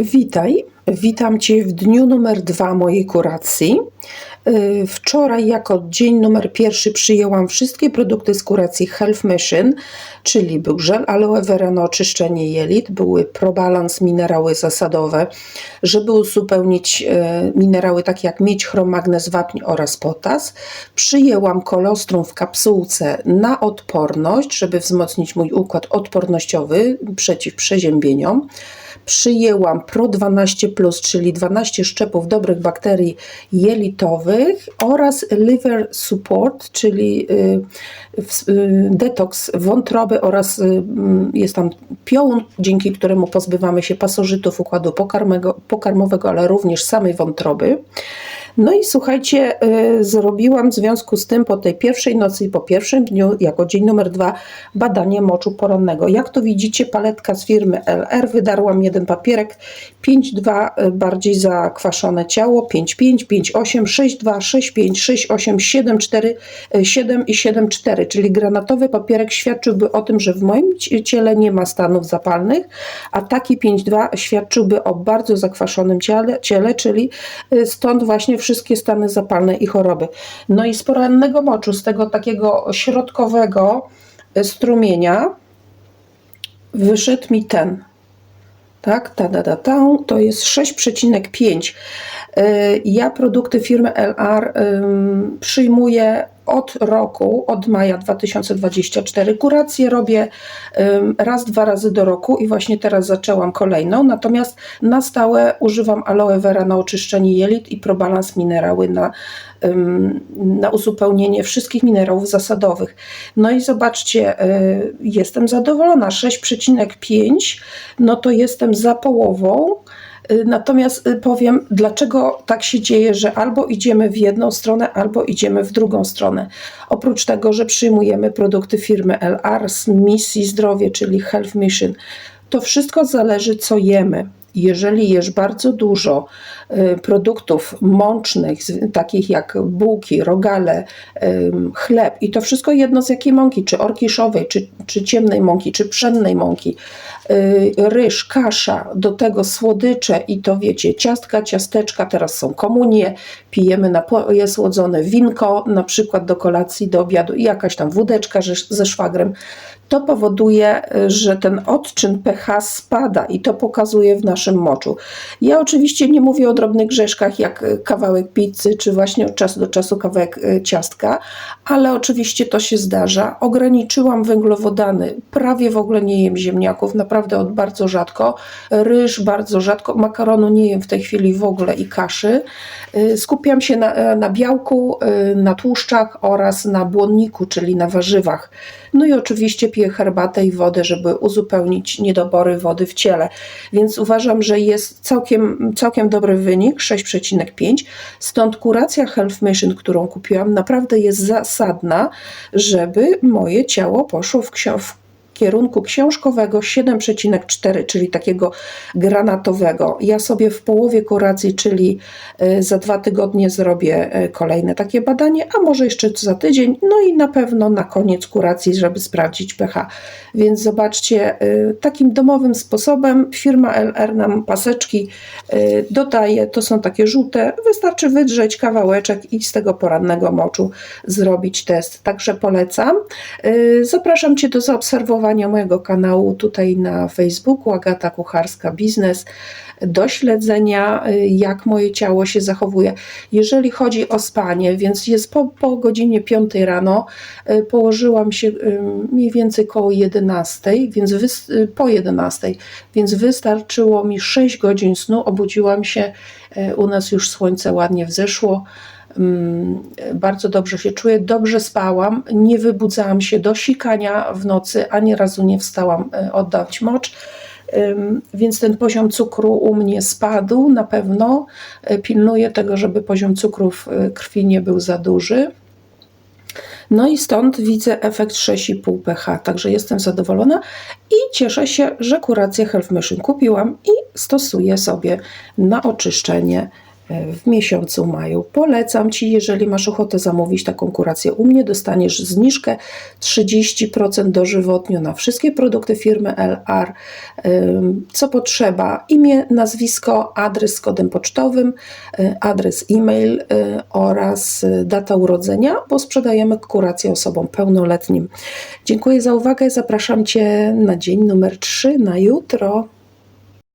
Witaj, witam Cię w dniu numer dwa mojej kuracji. Yy, Wczoraj, jako dzień numer pierwszy, przyjęłam wszystkie produkty z kuracji Health Mission, czyli był żel aloe vera na oczyszczenie jelit, były ProBalance minerały zasadowe, żeby uzupełnić yy, minerały takie jak miedź, chrom, magnez, wapń oraz potas. Przyjęłam kolostrum w kapsułce na odporność, żeby wzmocnić mój układ odpornościowy przeciw przeziębieniom przyjęłam Pro 12, czyli 12 szczepów dobrych bakterii jelitowych oraz Liver Support, czyli y, y, detoks wątroby oraz y, jest tam piołun, dzięki któremu pozbywamy się pasożytów układu pokarmowego, ale również samej wątroby. No i słuchajcie, y, zrobiłam w związku z tym po tej pierwszej nocy i po pierwszym dniu, jako dzień numer dwa, badanie moczu porannego. Jak to widzicie, paletka z firmy LR, wydarłam jeden papierek, 5,2 y, bardziej zakwaszone ciało, 5,5, 5,8, 6,2, 6,5, 6,8, 7,4, 7 i 7,4, czyli granatowy papierek świadczyłby o tym, że w moim ciele nie ma stanów zapalnych, a taki 5,2 świadczyłby o bardzo zakwaszonym ciele, ciele czyli y, stąd właśnie wszystkie stany zapalne i choroby. No i z porannego moczu, z tego takiego środkowego e, strumienia, wyszedł mi ten. Tak, ta, ta, ta, ta to jest 6,5. E, ja produkty firmy LR przyjmuję od roku, od maja 2024. Kurację robię raz, dwa razy do roku i właśnie teraz zaczęłam kolejną. Natomiast na stałe używam aloe vera na oczyszczenie jelit i probalans minerały na, na uzupełnienie wszystkich minerałów zasadowych. No i zobaczcie, e, jestem zadowolona. 6,5 no to jestem za połową Y, natomiast y, powiem, dlaczego tak się dzieje, że albo idziemy w jedną stronę, albo idziemy w drugą stronę. Oprócz tego, że przyjmujemy produkty firmy LR z misji zdrowie, czyli Health Mission, to wszystko zależy, co jemy jeżeli jesz bardzo dużo y, produktów mącznych, takich jak bułki, rogale, chleb i to wszystko jedno z jakiej mąki, czy orkiszowej, czy, czy ciemnej mąki, czy pszennej mąki, y, ryż, kasza, do tego słodycze i to wiecie, ciastka, ciasteczka, teraz są komunie, pijemy napoje słodzone, winko, na przykład do kolacji, do obiadu i jakaś tam wódeczka ze szwagrem, to powoduje, że ten odczyn pH spada i to pokazuje w naszym moczu. Ja oczywiście nie mówię o drobnych grzeszkach jak kawałek pizzy, czy właśnie od czasu do czasu kawałek e, ciastka, ale oczywiście to się zdarza. Ograniczyłam węglowodany, prawie w ogóle nie jem ziemniaków, naprawdę od bardzo rzadko. Ryż bardzo rzadko, makaronu nie jem w tej chwili w ogóle i kaszy. E, skupiam się na, e, na białku, na tłuszczach oraz na błonniku, czyli na warzywach. No i oczywiście piję herbatę i wodę, żeby uzupełnić niedobory wody w ciele. Więc uważam, że jest całkiem, całkiem dobry wynik 6,5. Stąd kuracja Health Mission, którą kupiłam, naprawdę jest zasadna, żeby moje ciało poszło w, w kierunku książkowego 7,4, czyli takiego granatowego. Ja sobie w połowie kuracji, czyli e, za dwa tygodnie zrobię e, kolejne takie badanie, a może jeszcze za tydzień, no i na pewno na koniec kuracji, żeby sprawdzić pH. Więc zobaczcie, e, takim domowym sposobem firma LR nam paseczki dodaje, to są takie żółte, wystarczy wydrzeć kawałeczek i z tego porannego moczu zrobić test. Także polecam. Zapraszam Cię do zaobserwowania subskrybowania mojego kanału tutaj na Facebooku Agata Kucharska Biznes, do śledzenia, y, jak moje ciało się zachowuje. Jeżeli chodzi o spanie, więc jest po, po godzinie 5 rano, y, położyłam się y, mniej więcej koło 11, więc wy, po 11, więc wystarczyło mi 6 godzin snu, obudziłam się, u nas już słońce ładnie wzeszło. Mm, bardzo dobrze się czuję, dobrze spałam, nie wybudzałam się do sikania w nocy, ani razu nie wstałam e, oddać mocz. Więc ten poziom cukru u mnie spadł na pewno. E, pilnuję tego, żeby poziom cukru w e, krwi nie był za duży. No i stąd widzę efekt 6,5 pH, także jestem zadowolona i cieszę się, że kurację Health Mission kupiłam i stosuję sobie na oczyszczenie w miesiącu maju. Polecam Ci, jeżeli masz ochotę zamówić taką kurację u mnie, dostaniesz zniżkę 30% dożywotnio na wszystkie produkty firmy LR. Co potrzeba? Imię, nazwisko, adres z kodem pocztowym, y, adres e-mail y, oraz y, data urodzenia, bo sprzedajemy kurację osobom pełnoletnim. Dziękuję za uwagę. Zapraszam Cię na dzień numer 3 na jutro.